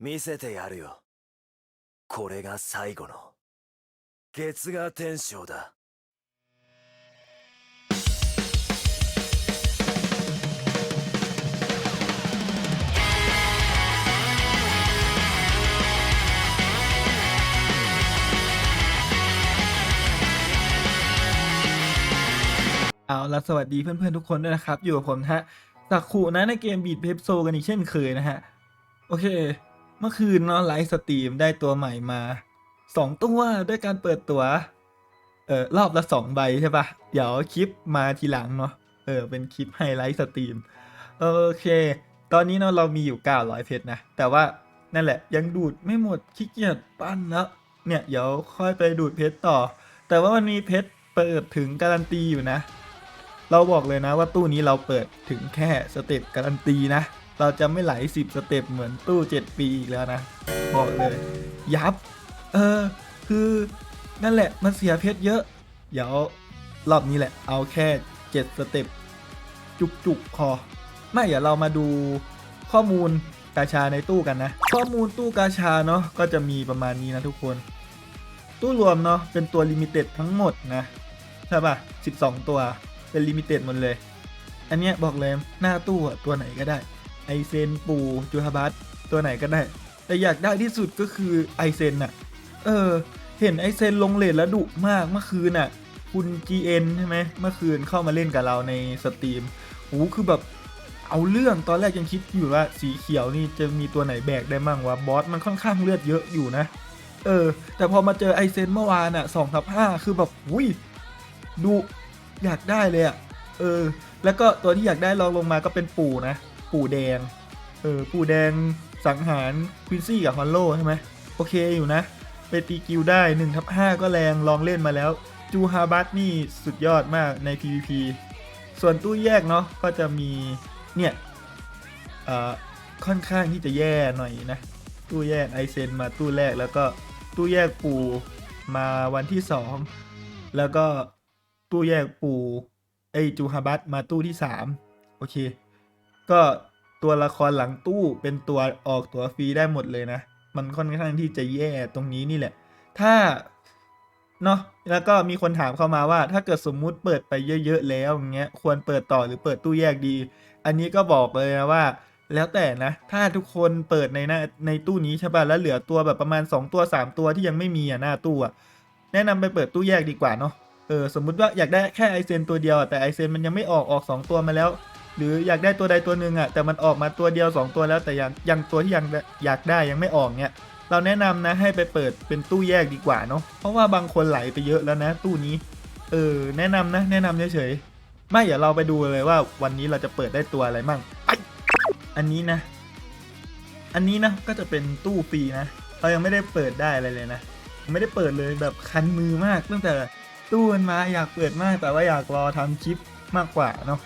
見せてやるよ。これが最後の、月賀天章だ。 เอาละสวัสดีเพื่อนๆทุกคนด้วยนะครับ อยู่กับผมนะฮะสักขุนะในเกมบีดเพปโซกันอีกเช่นเคยนะฮะ โอเค เมื่อคืนเนาะไลฟ์สตรีมได้ตัวใหม่มาสองตัวด้วยการเปิดตัวเออรอบละสองใบใช่ปะเดี๋ยวคลิปมาทีหลังเนาะเออเป็นคลิปไฮไลท์สตรีมโอเค ตอนนี้เนาะเรามีอยู่ 900 เพชรนะ แต่ว่านั่นแหละยังดูดไม่หมดขี้เกียจปั้นแล้วเนี่ยเดี๋ยวค่อยไปดูดเพชรต่อ แต่ว่ามันมีเพชรเปิดถึงการันตีอยู่นะ เราบอกเลยนะว่าตู้นี้เราเปิดถึงแค่สเต็ปการันตีนะ เราจะไม่ไหล 10 สเต็ปเหมือนตู้ 7 ปีอีกแล้วนะ บอกเลย ยับ เออ คือนั่นแหละมันเสียเพชรเยอะ เดี๋ยวรอบนี้แหละ เอาแค่ 7 สเต็ปจุกๆคอไม่เดี๋ยวเรามาดูข้อมูลกาชาในตู้กันนะ ข้อมูลตู้กาชาเนาะก็จะมีประมาณนี้นะทุกคน ตู้รวมเนาะเป็นตัวลิมิเต็ดทั้งหมดนะใช่ป่ะ12 ตัวเป็นลิมิเต็ดหมดเลย อันเนี้ยบอกเลยหน้าตู้ตัวไหนก็ได้ เซนปูจูฮาบัสตัวไหนก็ได้ แต่อยากได้ที่สุดก็คือไอเซนอะเออ เห็นไอเซนลงเลทแล้วดุมากเมื่อคืนอะคุณ GN ใช่ไหมเมื่อคืนเข้ามาเล่นกับเราในสตรีมโอ้คือแบบเอาเรื่องตอนแรกยังคิดอยู่ว่าสีเขียวนี่จะมีตัวไหนแบกได้มั่งวะบอสมันค่อนข้างเลือดเยอะอยู่นะ เออ แต่พอมาเจอไอเซนเมื่อวานอะสองทับห้าคือแบบอุ้ยดุอยากได้เลยอะเออ แล้วก็ตัวที่อยากได้ลองลงมาก็เป็นปู่นะ ปู่แดง เออ ปู่แดงสังหารควินซี่กับฮอนโลใช่ไหมโอเคอยู่นะ ไปตีกิลได้1ทับ5ก็แรงลองเล่นมาแล้ว จูฮาบัตนี่สุดยอดมากใน PVP ส่วนตู้แยกเนาะก็จะมี เนี่ยอ่อค่อนข้างที่จะแย่หน่อยนะ ตู้แยกไอเซนมาตู้แรกแล้วก็ตู้แยกปูมาวันที่สองแล้วก็ตู้แยกปูไอจูฮาบัตมาตู้ที่สามโอเค ก็ตัวละครหลังตู้เป็นตัวออกตัวฟรีได้หมดเลยนะ มันค่อนข้างที่จะแย่ตรงนี้นี่แหละ ถ้าเนาะแล้วก็มีคนถามเข้ามาว่า ถ้าเกิดสมมุติเปิดไปเยอะ ๆ แล้วอย่างเงี้ยควรเปิดต่อหรือเปิดตู้แยกดี อันนี้ก็บอกเลยนะว่า แล้วแต่นะ ถ้าทุกคนเปิดในหน้าในตู้นี้ใช่ป่ะแล้วเหลือตัวแบบประมาณ 2 ตัว 3 ตัวที่ยังไม่มีอะหน้าตู้อะแนะนำไปเปิดตู้แยกดีกว่าเนาะเออสมมุติว่าอยากได้แค่ไอเซนตัวเดียวแต่ไอเซนมันยังไม่ออกออก 2 ตัวมาแล้ว หรืออยากได้ตัวใดตัวหนึ่งอะแต่มันออกมาตัวเดียว 2 ตัวแล้วแต่ยังยังตัวที่ยังอยากได้ยังไม่ออกเนี่ยเราแนะนำนะให้ไปเปิดเป็นตู้แยกดีกว่าเนาะเพราะว่าบางคนไหลไปเยอะแล้วนะ ตู้นี้ เออแนะนำนะ แนะนำเฉยๆไม่เดี๋ยวเราไปดูเลยว่าวันนี้เราจะเปิดได้ตัวอะไรมั่งอันนี้นะ อันนี้นะก็จะเป็นตู้ฟรีนะเรายังไม่ได้เปิดได้อะไรเลยนะ ไม่ได้เปิดเลยแบบคันมือมากตั้งแต่ตู้มันมาอยากเปิดมากแต่ว่าอยากรอทำคลิปมากกว่าเนาะ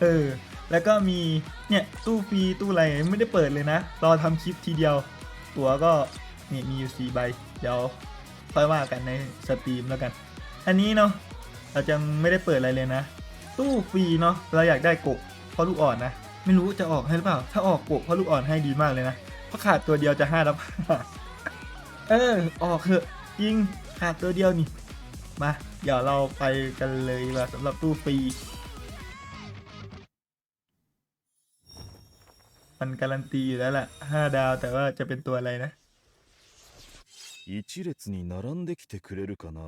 เออ แล้วก็มี เนี่ย ตู้ฟรีตู้อะไรไม่ได้เปิดเลยนะ รอทำคลิปทีเดียว ตัวก็นี่มีอยู่สี่ใบ เดี๋ยวค่อยว่ากันในสตรีมแล้วกัน อันนี้เนาะเราจะไม่ได้เปิดอะไรเลยนะ ตู้ฟรีเนาะเราอยากได้กบเพราะลูกอ่อนนะ ไม่รู้จะออกให้หรือเปล่า ถ้าออกกบเพราะลูกอ่อนให้ดีมากเลยนะเพราะขาดตัวเดียวจะห้าแล้วเออ ออกเถอะยิงขาดตัวเดียวนี่ มา เดี๋ยวเราไปกันเลยว่าสำหรับตู้ฟรี มันการันตีอยู่แล้วแหละห้าดาวแต่ว่าจะเป็นตัวอะไรนะ 一列に並んできてくれるかな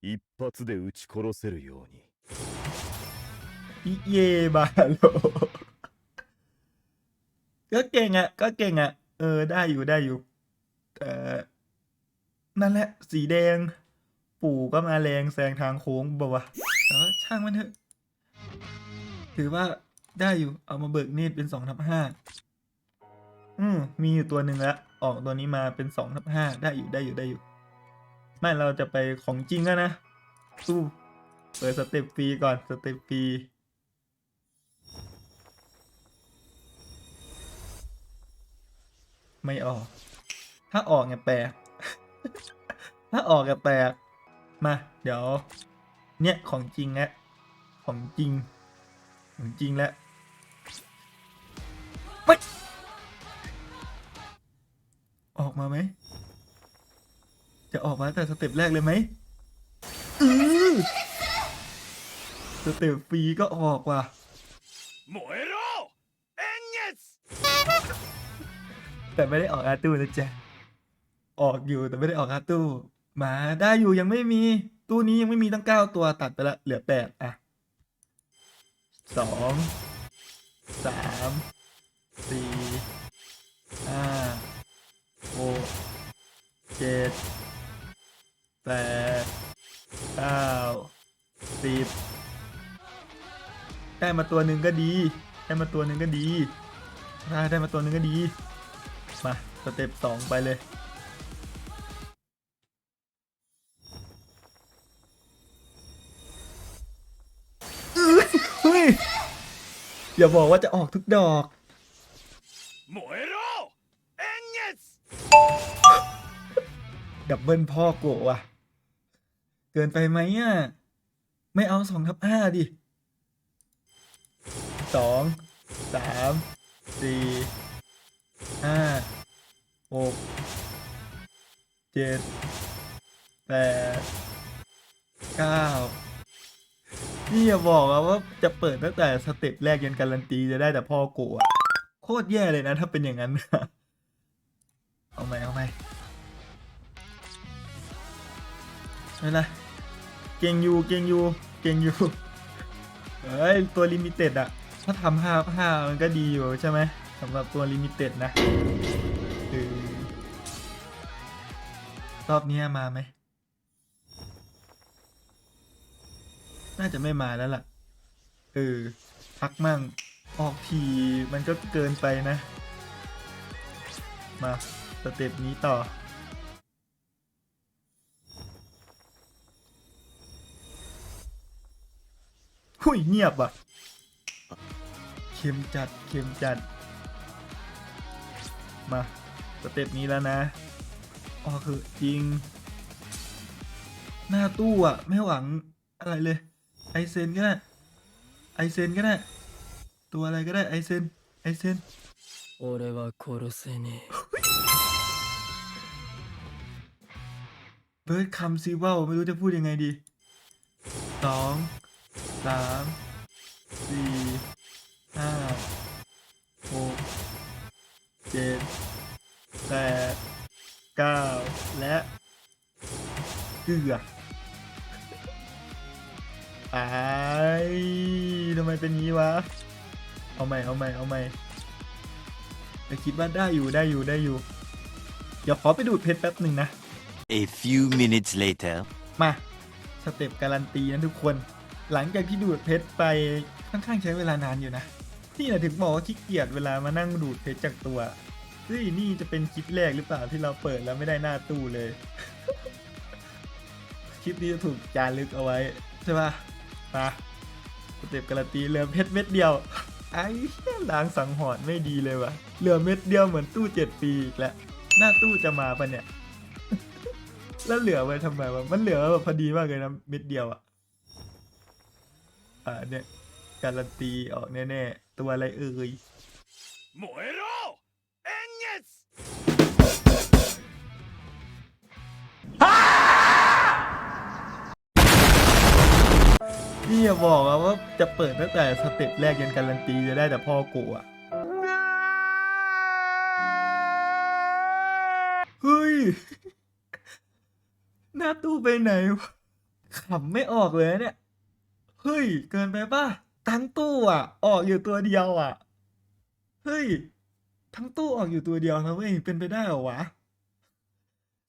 一発で撃ち殺せるように。 อิเยบาโล ก็เก่งอ่ะ ก็เก่งอ่ะ เออ ได้อยู่ได้อยู่ แต่นั่นแหละ สีแดง ปู่ก็มาแรงแซงทางโค้งบอกว่าแต่ว่าช่างมันเถอะ ถือว่า ได้อยู่เอามาเบิกเนตรเป็นสองทับห้าอืมมีอยู่ตัวหนึ่งแล้วออกตัวนี้มาเป็นสองทับห้าได้อยู่ได้อยู่ได้อยู่ ไม่เราจะไปของจริงแล้วนะสู้เปิดสเต็ปฟรีก่อนสเต็ปฟรีไม่ออก ถ้าออกเนี่ยแปลก ถ้าออกเนี่ยแปลก มา เดี๋ยว เนี่ยของจริงแล้วของจริง ของจริงแล้ว ออกมาไหม จะออกมาแต่สเต็ปแรกเลยไหมสเต็ปฟรีก็ออกว่ะแต่ไม่ได้ออกอาตู้นะจ๊ะ ออกอยู่แต่ไม่ได้ออกอาตู้มาได้อยู่ยังไม่มี ตู้นี้ยังไม่มีตั้งเก้าตัวตัดไปละเหลือแปดอะสองสาม สี่ห้าหกเจ็ดแปดเก้าสิบได้มาตัวหนึ่งก็ดี ได้มาตัวหนึ่งก็ดีได้ได้มาตัวหนึ่งก็ดี มาสเต็ปสองไปเลยอย่าบอกว่าจะออกทุกดอก มเอโรเอ็นเสดับเบิลพ่อโกะว่ะ เกินไปไหมอะ ไม่เอาสองทับห้าดิสองสามสี่ห้าหกเจ็ดแปดเก้านี่อย่าบอกอะว่าจะเปิดตั้งแต่สเต็ปแรกยันการันตีจะได้แต่พ่อโกะ โคตรแย่เลยนะถ้าเป็นอย่างนั้น เอาไหมเอาไหมไม่เป็นไรเก่งอยู่เก่งอยู่เก่งอยู่เฮ้ยตัวลิมิเต็ดอะถ้าทำห้าห้ามันก็ดีอยู่ใช่ไหมสำหรับตัวลิมิเต็ดนะเออรอบนี้มาไหม น่าจะไม่มาแล้วล่ะเออพักมั่ง ออกทีมันก็เกินไปนะ มาสเต็ปนี้ต่อ หุยเงียบอะเค็มจัดเค็มจัด มาสเต็ปนี้แล้วนะอ๋อคือจริง หน้าตู้อะ ไม่หวังอะไรเลย ไอเซนก็ได้ไอเซนก็ได้ ตัวอะไรก็ได้ ไอเซน ไอเซน 俺は殺せねえ เบิร์ดคำซีเว่าไม่รู้จะพูดยังไงดี สอง สาม สี่ ห้า หก เจ็ด แปด เก้า และเกือกไอ้ทำไมเป็นงี้วะ เอาใหม่เอาใหม่เอาใหม่แต่คิดว่าได้อยู่ได้อยู่ได้อยู่ เดี๋ยวขอไปดูดเพชรแป๊บหนึ่งนะ A few minutes later. มา สเต็ปการันตีนะทุกคน หลังจากที่ดูดเพชรไปค่อนข้างใช้เวลานานอยู่นะนี่แหละถึงบอกว่าขี้เกียจเวลามานั่งดูดเพชรจากตัวเฮ้ยนี่จะเป็นคลิปแรกหรือเปล่าที่เราเปิดแล้วไม่ได้หน้าตู้เลย คลิปนี้จะถูกจารึกเอาไว้ใช่ปะมาสเต็ปการันตีเหลือเพชรเม็ดเดียว ไอ้เหี้างสังหรณ์ไม่ดีเลยว่ะ เหลือเม็ดเดียวเหมือนตู้เจ็ดปีอีกแล้ว หน้าตู้จะมาปะเนี่ย แล้วเหลือไว้ทำไมวะ มันเหลือแบบพอดีมากเลยนะเม็ดเดียวอะ อ่าเนี่ย การันตีออกแน่ๆ ตัวอะไรเอ่ยหมวยรอ นี่อย่าบอกอะว่าจะเปิดตั้งแต่สเต็ปแรกยันการันตีจะได้แต่พ่อกูอะเฮ้ย หน้าตู้ไปไหนวะขำไม่ออกเลยเนี่ย เฮ้ย เกินไปป่ะ ทั้งตู้อะ ออกอยู่ตัวเดียวอะ เฮ้ย ทั้งตู้ออกอยู่ตัวเดียวนะเว้ย เป็นไปได้เหรอวะ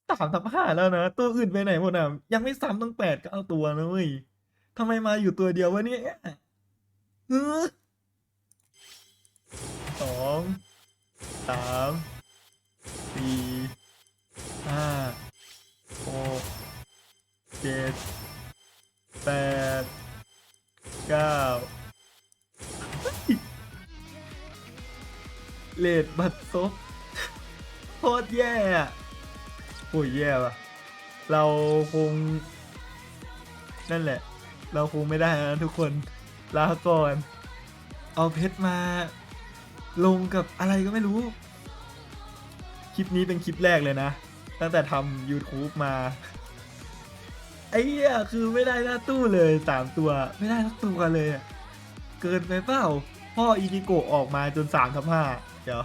สามทับห้าแล้วนะ ตัวอื่นไปไหนหมดอะ ยังไม่ซ้ำตั้งแปดก็เอาตัวนะเว้ย ทำไมมาอยู่ตัวเดียววะเนี่ยสองสามสี่ห้าหกเจ็ดแปดเก้าเลดบัตซบโคตรแย่อะโอ้ยแย่ว่ะ เราคง นั่นแหละ เราคงไม่ได้นะทุกคนลาก่อน เอาเพชรมา ลงกับอะไรก็ไม่รู้ คลิปนี้เป็นคลิปแรกเลยนะ ตั้งแต่ทำ YouTube มา ไอ้เหี้ยคือไม่ได้หน้าตู้เลยสามตัว ไม่ได้สักตัวเลย เกินไปเปล่า พ่ออีกิโกะออกมาจนสามทับห้าเดี๋ยว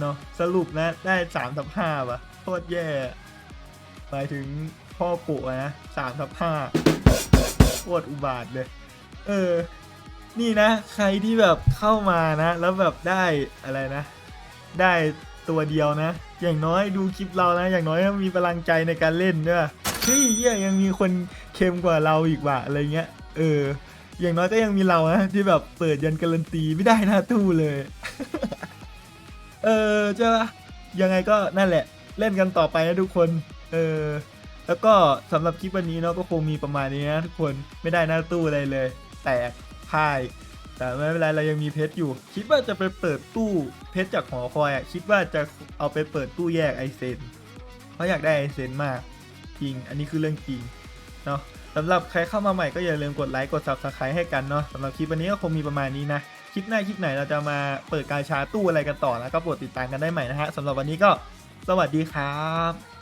เนาะสรุปนะได้สามทับห้าป่ะโคตรแย่หมายถึง พ่อปู่นะสามทับห้าโคตรอุบาทเลย เออ นี่นะ ใครที่แบบเข้ามานะ แล้วแบบได้อะไรนะ ได้ตัวเดียวนะ อย่างน้อยดูคลิปเรานะ อย่างน้อยมีพลังใจในการเล่นด้วยเฮ้ยเฮียยังมีคนเค็มกว่าเราอีกว่ะอะไรเงี้ย เออ อย่างน้อยก็ยังมีเรานะที่แบบเปิดยันการันตีไม่ได้หน้าตู้เลย เออใช่ปะยังไงก็นั่นแหละ เล่นกันต่อไปนะทุกคน เออ แล้วก็สำหรับคลิปวันนี้เนาะก็คงมีประมาณนี้นะทุกคนไม่ได้หน้าตู้อะไรเลย แตกพ่าย แต่ไม่เป็นไรเรายังมีเพชรอยู่ คิดว่าจะไปเปิดตู้เพชรจากหอคอยอะคิดว่าจะเอาไปเปิดตู้แยกไอเซนเพราะอยากได้ไอเซนมากจริง อันนี้คือเรื่องจริงเนาะสำหรับใครเข้ามาใหม่ก็อย่าลืมกดไลค์กด subscribe ให้กันเนาะสำหรับคลิปวันนี้ก็คงมีประมาณนี้นะคลิปหน้าคลิปไหนเราจะมาเปิดการชาตู้อะไรกันต่อแล้วก็โปรดติดตามกันได้ใหม่นะฮะสำหรับวันนี้ก็สวัสดีครับ